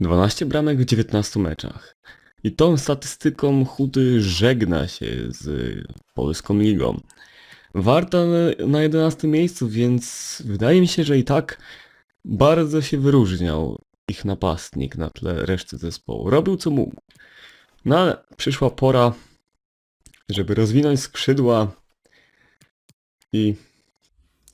12 bramek w 19 meczach. I tą statystyką Chudy żegna się z Polską Ligą. Warta na- na 11 miejscu, więc wydaje mi się, że i tak bardzo się wyróżniał ich napastnik na tle reszty zespołu. Robił co mógł. No ale przyszła pora, żeby rozwinąć skrzydła i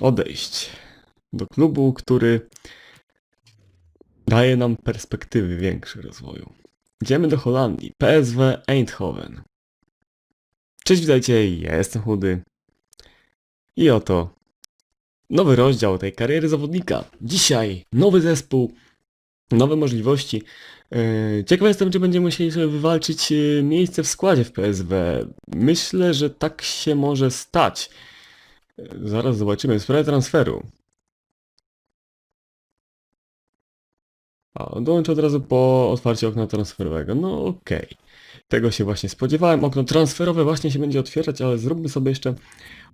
odejść do klubu, który daje nam perspektywy większe rozwoju. Idziemy do Holandii. PSW Eindhoven. Cześć, witajcie, ja jestem Chudy. I oto nowy rozdział tej kariery zawodnika. Dzisiaj nowy zespół, nowe możliwości. Yy, Ciekaw jestem, czy będziemy musieli sobie wywalczyć yy, miejsce w składzie w PSW. Myślę, że tak się może stać. Yy, Zaraz zobaczymy. Sprawę transferu. A, dołączę od razu po otwarciu okna transferowego. No okej. Tego się właśnie spodziewałem. Okno transferowe właśnie się będzie otwierać, ale zróbmy sobie jeszcze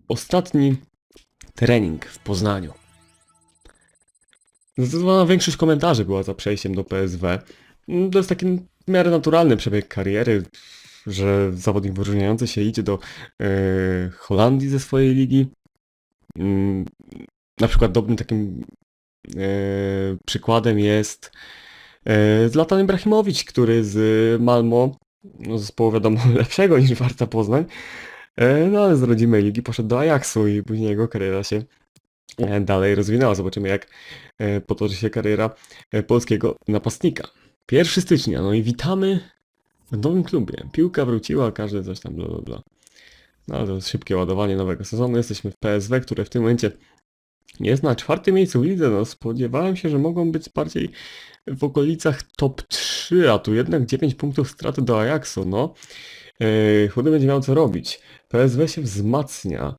ostatni trening w Poznaniu. Zdecydowana większość komentarzy była za przejściem do PSW. To jest taki w miarę naturalny przebieg kariery, że zawodnik wyróżniający się idzie do e, Holandii ze swojej ligi. Mm, na przykład dobrym takim przykładem jest e, Zlatan Ibrahimowicz, który z Malmo, no zespołu wiadomo lepszego niż Warta Poznań, e, no ale z rodzimej ligi poszedł do Ajaxu i później jego kariera się e, dalej rozwinęła. Zobaczymy jak e, potoczy się kariera e, polskiego napastnika. 1 stycznia, no i witamy w nowym klubie. Piłka wróciła, każdy coś tam bla bla bla. No ale to jest szybkie ładowanie nowego sezonu. Jesteśmy w PSW, które w tym momencie jest na czwartym miejscu w lidze. No spodziewałem się, że mogą być bardziej w okolicach top 3, a tu jednak 9 punktów straty do Ajaxu, no. Yy, Chudy będzie miał co robić. PSW się wzmacnia.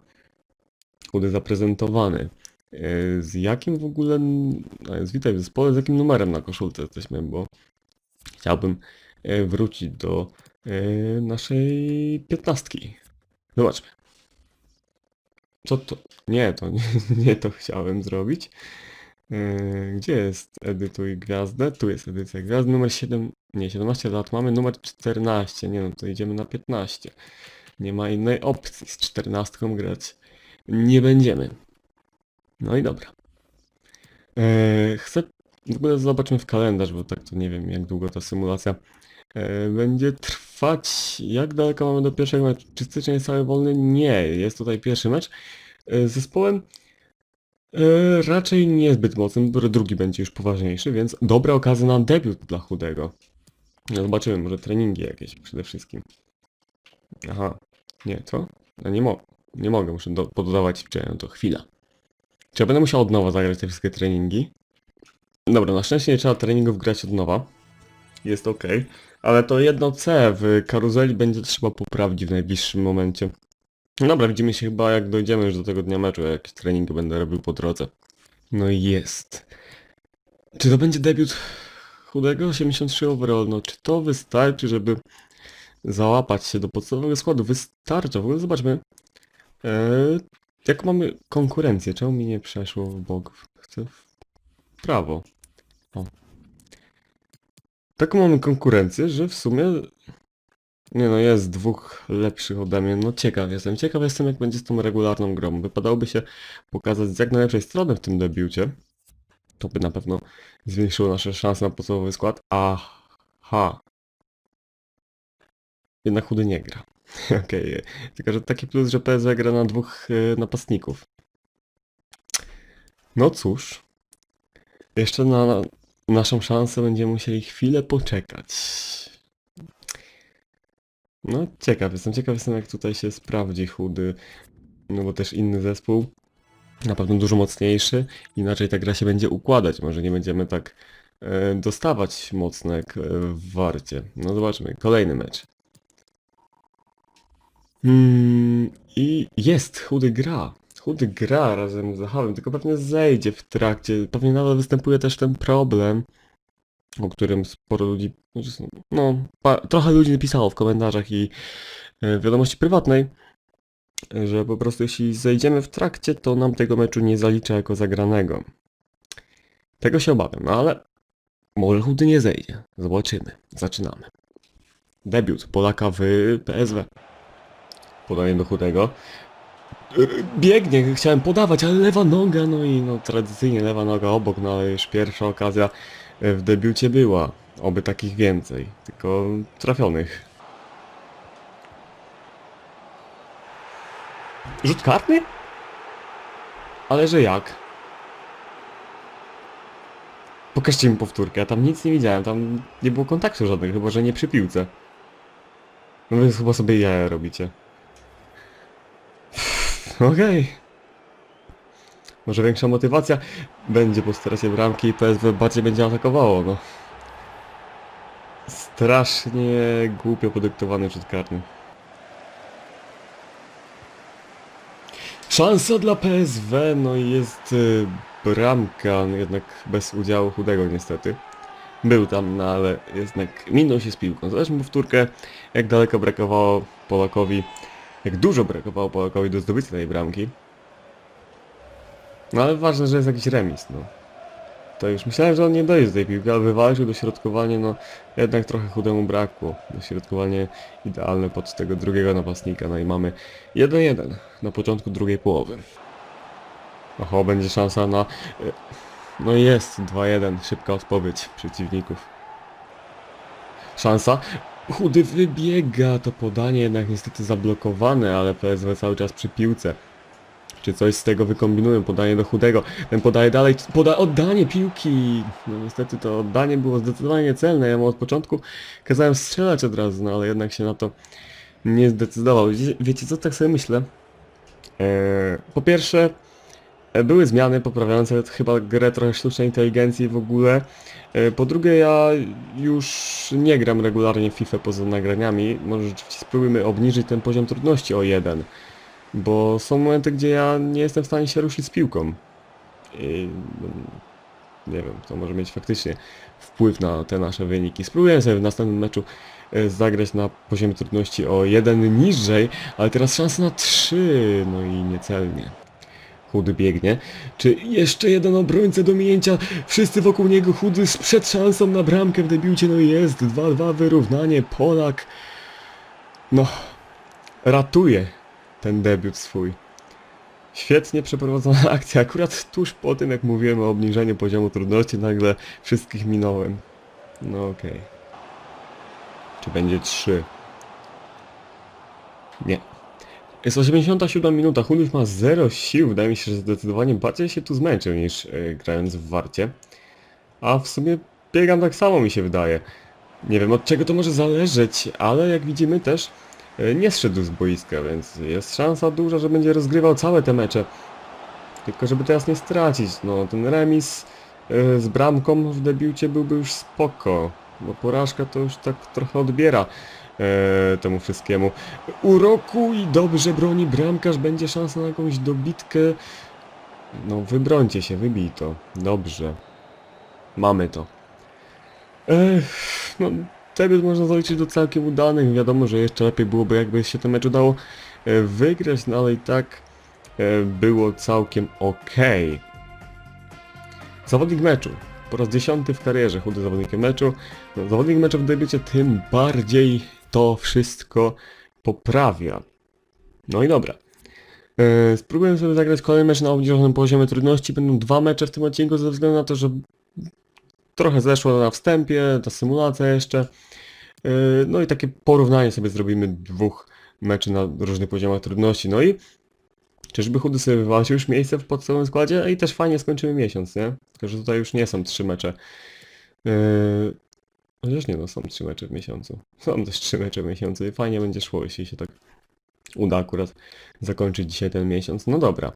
Chudy zaprezentowany. Yy, Z jakim w ogóle... A jest witaj w zespole, z jakim numerem na koszulce jesteśmy, bo chciałbym yy, wrócić do naszej piętnastki. Zobaczmy. Co to? Nie, to nie, nie to chciałem zrobić. Yy, Gdzie jest edytuj gwiazdę? Tu jest edycja gwiazdy, numer 7, nie 17 lat mamy, numer 14, nie no to idziemy na 15. Nie ma innej opcji, z 14 grać nie będziemy. No i dobra. Yy, chcę, w ogóle zobaczmy w kalendarz, bo tak to nie wiem jak długo ta symulacja będzie trwać. Jak daleko mamy do pierwszego meczu? Czy styczeń jest cały wolny? Nie, jest tutaj pierwszy mecz. Yy, Z zespołem E, raczej niezbyt mocnym, drugi będzie już poważniejszy, więc dobra okazja na debiut dla Chudego. No zobaczymy, może treningi jakieś przede wszystkim. Aha, nie, co? Ja nie, mo nie mogę, muszę poddawać ćwiczenia, no to chwila. Czy ja będę musiał od nowa zagrać te wszystkie treningi? Dobra, na szczęście nie trzeba treningów grać od nowa. Jest ok, ale to jedno C w karuzeli będzie trzeba poprawić w najbliższym momencie. No Dobra, widzimy się chyba jak dojdziemy już do tego dnia meczu, jakieś treningi będę robił po drodze. No i jest. Czy to będzie debiut chudego 83 overall? No czy to wystarczy, żeby załapać się do podstawowego składu? Wystarcza. W ogóle zobaczmy. Eee, jak mamy konkurencję? Czemu mi nie przeszło w bok? Chcę w prawo. O. Taką mamy konkurencję, że w sumie nie no, jest dwóch lepszych ode mnie. No ciekaw jestem. Ciekaw jestem jak będzie z tą regularną grą. Wypadałoby się pokazać z jak najlepszej strony w tym debiucie. To by na pewno zwiększyło nasze szanse na podstawowy skład. Aha. Jednak chudy nie gra. Okej. Tylko, że taki plus, że PSW gra na dwóch e, napastników. No cóż. Jeszcze na naszą szansę będziemy musieli chwilę poczekać. No ciekaw jestem, ciekaw jestem jak tutaj się sprawdzi chudy, no bo też inny zespół, na pewno dużo mocniejszy, inaczej ta gra się będzie układać, może nie będziemy tak e, dostawać mocno jak e, w Warcie. No zobaczmy, kolejny mecz. Mm, I jest, chudy gra. Chudy gra razem z Zachowem, tylko pewnie zejdzie w trakcie, pewnie nadal występuje też ten problem, o którym sporo ludzi, znaczy, no, trochę ludzi napisało w komentarzach i e, wiadomości prywatnej, że po prostu jeśli zejdziemy w trakcie, to nam tego meczu nie zalicza jako zagranego. Tego się obawiam, no ale Może chudy nie zejdzie. Zobaczymy. Zaczynamy. Debiut Polaka w PSW. Podanie do chudego. Biegnie, chciałem podawać, ale lewa noga, no i no tradycyjnie lewa noga obok, no ale już pierwsza okazja y, w debiucie była. Oby takich więcej, tylko trafionych. Rzut karny? Ale że jak? Pokażcie mi powtórkę, ja tam nic nie widziałem, tam nie było kontaktu żadnego, chyba że nie przy piłce. No więc chyba sobie jaja robicie. Okej. Może większa motywacja będzie po stracie bramki i PSW bardziej będzie atakowało, no. Strasznie głupio podyktowany rzut karny. Szansa dla PSW, no i jest y, bramka, no jednak bez udziału chudego niestety. Był tam, no ale jednak minął się z piłką. Zobaczmy powtórkę, jak daleko brakowało Polakowi, jak dużo brakowało Polakowi do zdobycia tej bramki. No ale ważne, że jest jakiś remis, no. To już myślałem, że on nie dojdzie do tej piłki, ale wywalczył dośrodkowanie, no jednak trochę chudemu brakło. Dośrodkowanie idealne pod tego drugiego napastnika, no i mamy 1-1 na początku drugiej połowy. Oho, będzie szansa na... y, No jest, 2-1, szybka odpowiedź przeciwników. Szansa. Chudy wybiega, to podanie jednak niestety zablokowane, ale PSW cały czas przy piłce. Czy coś z tego wykombinują, podanie do chudego. Ten podaje dalej, poda oddanie piłki. No niestety to oddanie było zdecydowanie celne. Ja mu od początku kazałem strzelać od razu, no ale jednak się na to nie zdecydował. Wiecie, wiecie co, tak sobie myślę? Eee, po pierwsze, e, były zmiany poprawiające chyba grę trochę sztucznej inteligencji w ogóle. E, Po drugie, ja już nie gram regularnie w FIFA poza nagraniami. Może rzeczywiście spróbujmy obniżyć ten poziom trudności o jeden. Bo są momenty, gdzie ja nie jestem w stanie się ruszyć z piłką. I, no, nie wiem, to może mieć faktycznie wpływ na te nasze wyniki. Spróbuję sobie w następnym meczu e, zagrać na poziomie trudności o jeden niżej, ale teraz szansa na 3, no i niecelnie. Chudy biegnie. Czy jeszcze jeden obrońca do minięcia? Wszyscy wokół niego chudy z przed szansą na bramkę w debiucie. No jest 2-2 wyrównanie. Polak. No, ratuje ten debiut swój. Świetnie przeprowadzona akcja. Akurat tuż po tym, jak mówiłem o obniżeniu poziomu trudności, nagle wszystkich minąłem. No okej. Czy będzie 3? Nie. Jest 87 minuta, Hunów ma 0 sił, wydaje mi się, że zdecydowanie bardziej się tu zmęczył niż e, grając w Warcie. A w sumie biegam tak samo mi się wydaje. Nie wiem od czego to może zależeć, ale jak widzimy też e, nie zszedł z boiska, więc jest szansa duża, że będzie rozgrywał całe te mecze. Tylko żeby teraz nie stracić, no ten remis e, z bramką w debiucie byłby już spoko. Bo porażka to już tak trochę odbiera e, temu wszystkiemu. Uroku i dobrze broni bramkarz, będzie szansa na jakąś dobitkę. No wybrońcie się, wybij to. Dobrze. Mamy to. Ech, no, debiut można zaliczyć do całkiem udanych. Wiadomo, że jeszcze lepiej byłoby, jakby się ten mecz udało e, wygrać, no ale i tak e, było całkiem okej. Zawodnik meczu. Po raz dziesiąty w karierze chudy zawodnikiem meczu. No, zawodnik meczu w debiucie tym bardziej to wszystko poprawia. No i dobra. Spróbuję sobie zagrać kolejny mecz na obniżonym poziomie trudności. Będą dwa mecze w tym odcinku ze względu na to, że trochę zeszło na wstępie, ta symulacja jeszcze. E, No i takie porównanie sobie zrobimy dwóch meczy na różnych poziomach trudności. No i czyżby Chudy sobie wywalczył już miejsce w podstawowym składzie? I też fajnie skończymy miesiąc, nie? Tylko, że tutaj już nie są trzy mecze. E, Chociaż nie no, są trzy mecze w miesiącu. Są też trzy mecze w miesiącu i fajnie będzie szło, jeśli się tak uda akurat zakończyć dzisiaj ten miesiąc. No dobra.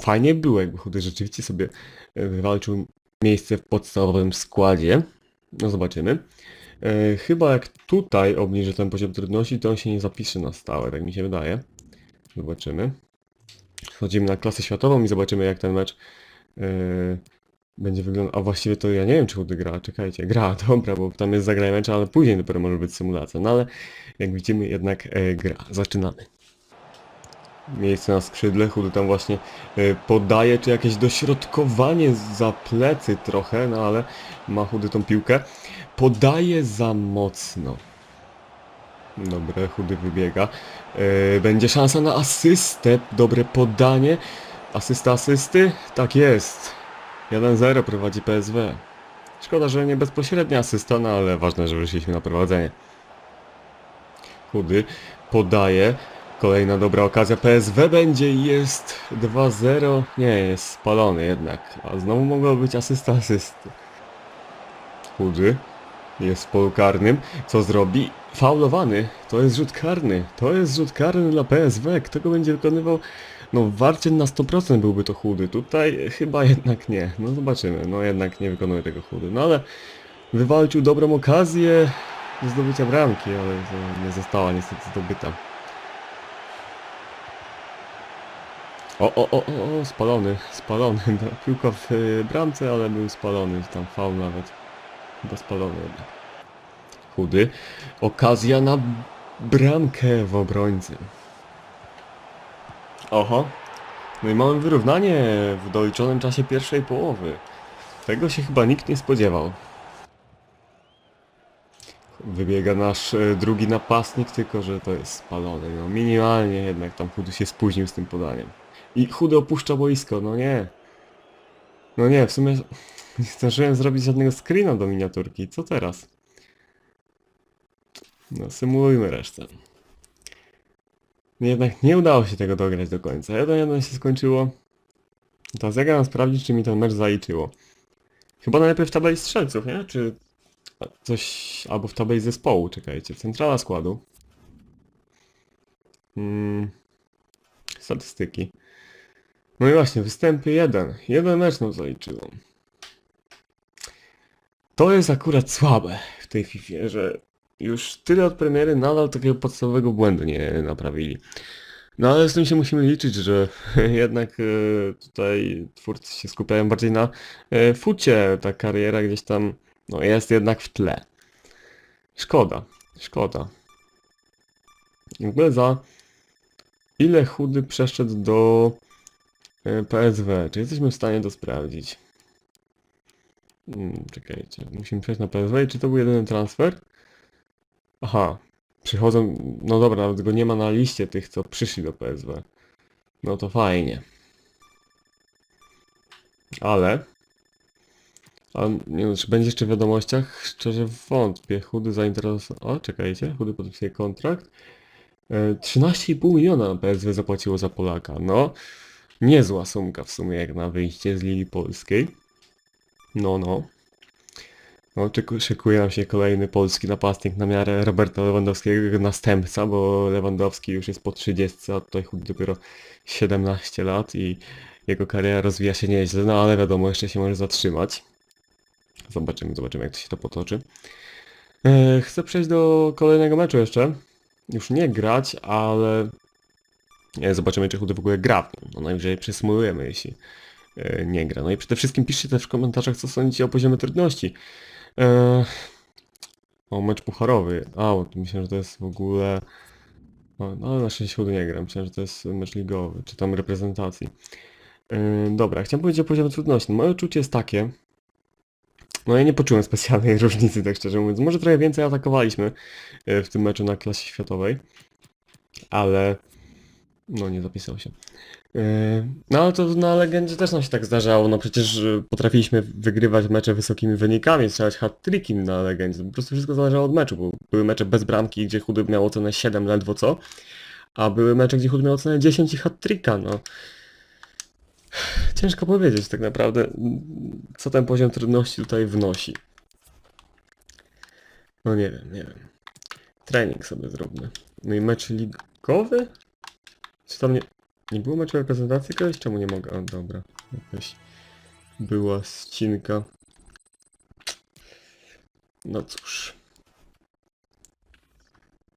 Fajnie było, jakby Chudy rzeczywiście sobie e, wywalczył miejsce w podstawowym składzie. No zobaczymy. E, chyba jak tutaj obniży ten poziom trudności, to on się nie zapisze na stałe, tak mi się wydaje. Zobaczymy. Wchodzimy na klasę światową i zobaczymy jak ten mecz e, będzie wyglądał. A właściwie to ja nie wiem czy Chudy gra, czekajcie. Gra, dobra, bo tam jest zagraj mecz, ale później dopiero może być symulacja. No ale jak widzimy jednak e, gra. Zaczynamy. miejsce na skrzydle. Chudy tam właśnie y, podaje, czy jakieś dośrodkowanie za plecy trochę, no ale ma Chudy tą piłkę. Podaje za mocno. Dobre, Chudy wybiega. Y, będzie szansa na asystę. Dobre podanie. Asysta asysty? Tak jest. 1-0 prowadzi PSW. Szkoda, że nie bezpośrednia asysta, no ale ważne, że wyszliśmy na prowadzenie. Chudy podaje. Kolejna dobra okazja. PSW będzie i jest 2-0. Nie, jest spalony jednak. A znowu mogła być asysta asysty. Chudy jest w polu karnym. Co zrobi? Faulowany. To jest rzut karny. To jest rzut karny dla PSW. Kto go będzie wykonywał? No warcie na 100% byłby to chudy. Tutaj chyba jednak nie. No zobaczymy. No jednak nie wykonuje tego chudy. No ale wywalczył dobrą okazję do zdobycia bramki, ale nie została niestety zdobyta. O, o, o, o, o spalony, spalony. No, Piłka w y, bramce, ale był spalony, tam faul nawet. Chyba spalony. Chudy. Okazja na bramkę w obrońcy. Oho. No i mamy wyrównanie w doliczonym czasie pierwszej połowy. Tego się chyba nikt nie spodziewał. Wybiega nasz e, drugi napastnik, tylko że to jest spalony. No minimalnie jednak tam Chudy się spóźnił z tym podaniem. I Chudy opuszcza boisko, no nie. No nie, w sumie nie zdążyłem zrobić żadnego screena do miniaturki. Co teraz? No symulujmy resztę. Jednak nie udało się tego dograć do końca. 1-1 się skończyło. Teraz ja gadam sprawdzić, czy mi ten mecz zaliczyło. Chyba najlepiej w tabeli strzelców, nie? Czy coś... albo w tabeli zespołu, czekajcie. Centrala składu. Hmm. Statystyki. No i właśnie, występy 1. Jeden mecz nam zaliczyło. To jest akurat słabe w tej FIFA, że już tyle od premiery nadal takiego podstawowego błędu nie naprawili. No ale z tym się musimy liczyć, że jednak e, tutaj twórcy się skupiają bardziej na e, fucie, ta kariera gdzieś tam no, jest jednak w tle. Szkoda, szkoda. W ogóle za ile chudy przeszedł do e, PSW? Czy jesteśmy w stanie to sprawdzić? Hmm, czekajcie, musimy przejść na PSW i czy to był jedyny transfer? Aha, przychodzą, no dobra, nawet go nie ma na liście tych, co przyszli do PSW. No to fajnie. Ale... A nie wiem, czy będzie jeszcze w wiadomościach? Szczerze wątpię. Chudy zainteresował... O, czekajcie, Chudy podpisuje kontrakt. E, 13,5 miliona na PSW zapłaciło za Polaka. No, niezła sumka w sumie jak na wyjście z Ligi Polskiej. No, no. No, szykuje nam się kolejny polski napastnik na miarę Roberta Lewandowskiego, następca, bo Lewandowski już jest po 30, a tutaj chudy dopiero 17 lat i jego kariera rozwija się nieźle, no ale wiadomo, jeszcze się może zatrzymać. Zobaczymy, zobaczymy jak to się to potoczy. E, chcę przejść do kolejnego meczu jeszcze. Już nie grać, ale zobaczymy czy chudy w ogóle gra. No najwyżej przesmulujemy, jeśli e, nie gra. No i przede wszystkim piszcie też w komentarzach, co sądzicie o poziomie trudności. E, o, mecz pucharowy. A, o, myślę, że to jest w ogóle... No, na szczęście nie gram. Myślałem, że to jest mecz ligowy, czy tam reprezentacji. E, dobra, chciałem powiedzieć o poziomie trudności. No, moje odczucie jest takie... No ja nie poczułem specjalnej różnicy, tak szczerze mówiąc. Może trochę więcej atakowaliśmy e, w tym meczu na klasie światowej, ale no nie zapisał się. E, No ale to na Legendzie też nam się tak zdarzało, no przecież e, potrafiliśmy wygrywać mecze wysokimi wynikami, strzelać hat-tricki na Legendzie, po prostu wszystko zależało od meczu, bo były mecze bez bramki, gdzie Chudy miał ocenę 7 ledwo co, a były mecze, gdzie Chudy miał ocenę 10 i hat-tricka, no. Ciężko powiedzieć tak naprawdę, co ten poziom trudności tutaj wnosi. No nie wiem, nie wiem. Trening sobie zróbmy. No i mecz ligowy? Czy tam nie... Nie było meczu reprezentacji kogoś? Czemu nie mogę? O, dobra. Jakaś była ścinka. No cóż.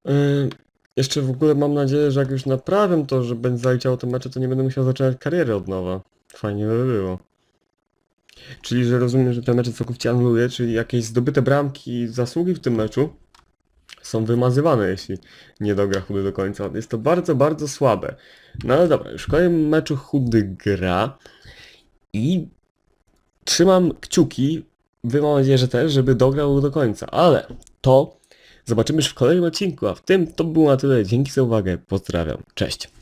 Yy, jeszcze w ogóle mam nadzieję, że jak już naprawię to, że będzie zaliczało te mecze, to nie będę musiał zaczynać kariery od nowa. Fajnie by było. Czyli, że rozumiem, że te mecze całkowicie anuluję, czyli jakieś zdobyte bramki, zasługi w tym meczu są wymazywane, jeśli nie dogra Chudy do końca. Jest to bardzo, bardzo słabe. No ale dobra, już w kolejnym meczu Chudy gra i trzymam kciuki, wy mam nadzieję, że też, żeby dograł do końca, ale to zobaczymy już w kolejnym odcinku, a w tym to było na tyle. Dzięki za uwagę, pozdrawiam, cześć.